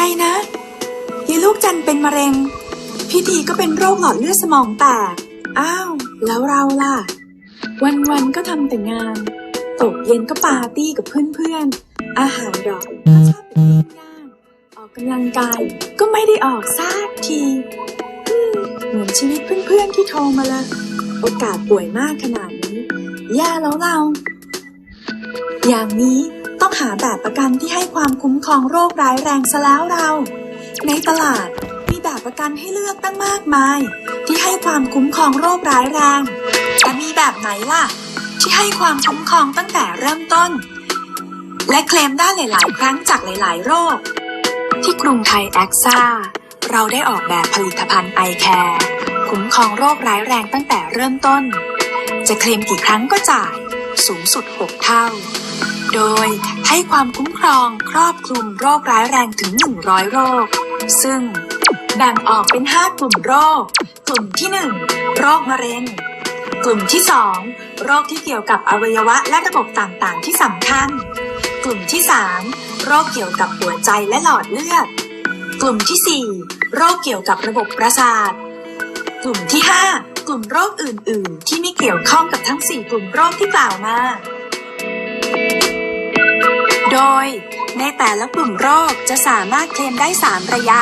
อะไรนะยีลูกจันเป็นมะเร็ง พี่ทีก็เป็นโรคหลอดเลือดสมองแตก อ้าว แล้วเราล่ะ วันๆก็ทำแต่งาน ตกเย็นก็ปาร์ตี้กับเพื่อนๆ อาหารดอกก็ชอบเป็นปิ้งย่างออกกำลังกายก็ไม่ได้ออกซากทีเหมือนชีวิตเพื่อนๆที่โทรมาละโอกาสป่วยมากขนาดนี้ย่แล้วเรา อย่างนี้ หาแบบประกันที่ให้ความคุ้มครองโรคร้ายแรงซะแล้วเรา ในตลาดมีแบบประกันให้เลือกตั้งมากมาย ที่ให้ความคุ้มครองโรคร้ายแรงแต่มีแบบไหนล่ะ ที่ให้ความคุ้มครองตั้งแต่เริ่มต้น และเคลมได้หลาย ๆ ครั้งจากหลาย ๆ โรค ที่กรุงไทยแอคซ่าเราได้ออกแบบผลิตภัณฑ์ไอแคร์คุ้มครองโรคร้ายแรงตั้งแต่เริ่มต้น จะเคลมกี่ครั้งก็จ่าย สูงสุด 6 เท่า โดยให้ความคุ้มครองครอบคลุมโรคร้ายแรงถึง 100 โรค ซึ่งแบ่งออกเป็น 5 กลุ่มโรค กลุ่มที่ 1 โรคมะเร็ง กลุ่มที่ 2 โรคที่เกี่ยวกับอวัยวะและระบบต่างๆ ที่สำคัญ กลุ่มที่ 3 โรคเกี่ยวกับหัวใจและหลอดเลือด กลุ่มที่ 4 โรคเกี่ยวกับระบบประสาท กลุ่มที่ 5 กลุ่มโรคอื่น ๆ ที่ไม่เกี่ยวข้องกับทั้ง 4 กลุ่มโรคที่กล่าวมา โดย ในแต่ละกลุ่มโรคจะสามารถเคลมได้ 3 ระยะ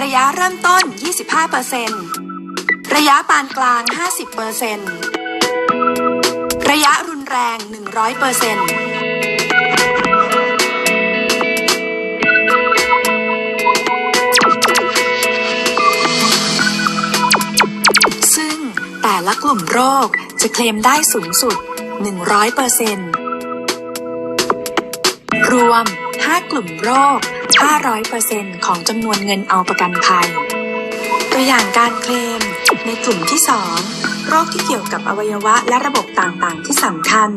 ระยะเริ่มต้น 25%ระยะปานกลาง 50%ระยะรุนแรง 100%ซึ่งแต่ละกลุ่มโรคจะเคลมได้สูงสุด 100% รวม 5 กลุ่มโรค 500%ของจำนวนเงินเอาประกันภัย ตัวอย่างการเคลม ในกลุ่มที่ 2 โรคที่เกี่ยวกับอวัยวะและระบบต่างๆ ที่สำคัญ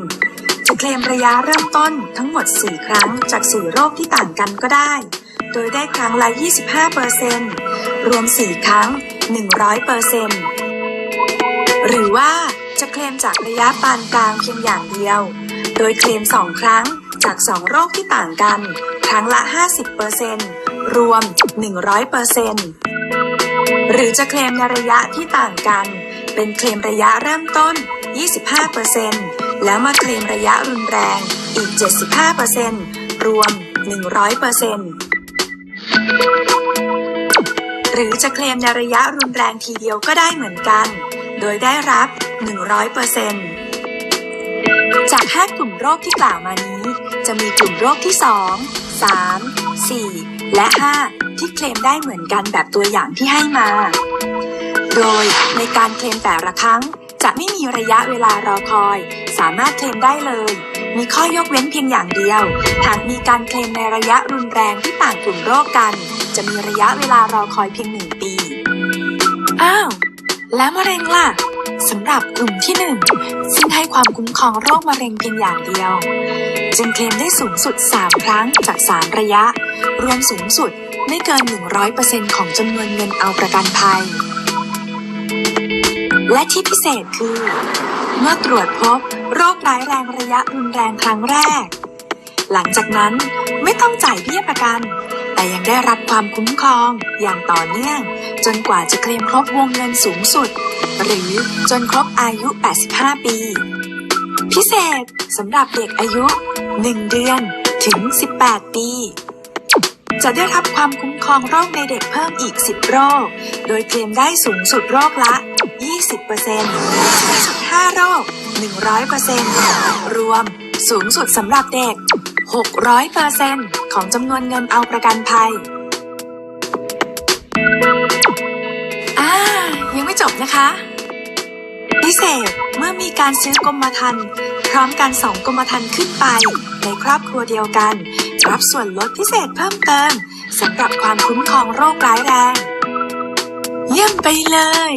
จะเคลมระยะเริ่มต้นทั้งหมด 4 ครั้งจาก 4 โรคที่ต่างกันก็ได้ โดยได้ครั้งละ 25%รวม 4 ครั้ง 100%หรือว่าจะเคลมจากระยะปานกลางเพียงอย่างเดียว โดยเคลม 2 ครั้ง จาก 2 โรคที่ต่างกัน ครั้งละ 50%รวม 100%หรือจะเคลมในระยะที่ต่างกัน เป็นเคลมระยะเริ่มต้น 25%แล้วมาเคลมระยะรุนแรงอีก 75%รวม 100%หรือจะเคลมในระยะรุนแรงทีเดียวก็ได้เหมือนกัน โดยได้รับ 100%จาก 5 กลุ่มโรคที่กล่าวมานี้ จะมีกลุ่มโรคที่ 2 3 4 และ 5 ที่เคลมได้เหมือนกันแบบตัวอย่างที่ให้มา โดยในการเคลมแต่ละครั้ง จะไม่มีระยะเวลารอคอย สามารถเคลมได้เลย มีข้อยกเว้นเพียงอย่างเดียว หากมีการเคลมในระยะรุนแรงที่ต่างกลุ่มโรคกัน จะมีระยะเวลารอคอยเพียงหนึ่งปี อ้าว แล้วมะเร็งล่ะสำหรับกลุ่มที่หนึ่งซึ่งให้ความคุ้มครองโรคมะเร็งเพียงอย่างเดียว จึงเคลมได้สูงสุด 3 ครั้งจาก 3 ระยะ รวมสูงสุดไม่เกิน 100%ของจำนวนเงินเอาประกันภัย และที่พิเศษคือ เมื่อตรวจพบโรคร้ายแรงระยะรุนแรงครั้งแรก หลังจากนั้นไม่ต้องจ่ายเบี้ยประกัน แต่ยังได้รับความคุ้มครองอย่างต่อเนื่อง จนกว่าจะเคลมครบวงเงินสูงสุด หรือจนครบอายุ 85 ปี พิเศษสำหรับเด็กอายุ 1 เดือนถึง 18 ปี จะได้รับความคุ้มครองโรคในเด็กเพิ่มอีก 10 โรค โดยเคลมได้สูงสุดโรคละ 20%สูงสุด5โรค 100%รวมสูงสุดสำหรับเด็ก 600%ของจำนวนเงินเอาประกันภัยอ่ายังไม่จบนะคะ พิเศษเมื่อมีการซื้อกรมธรรม์ ร้อมกันสองกรมธรรม์ขึ้นไป ในครอบครัวเดียวกัน รับส่วนลดพิเศษเพิ่มเติมสำหรับความคุ้มครองโรคร้ายแรง เยี่ยมไปเลย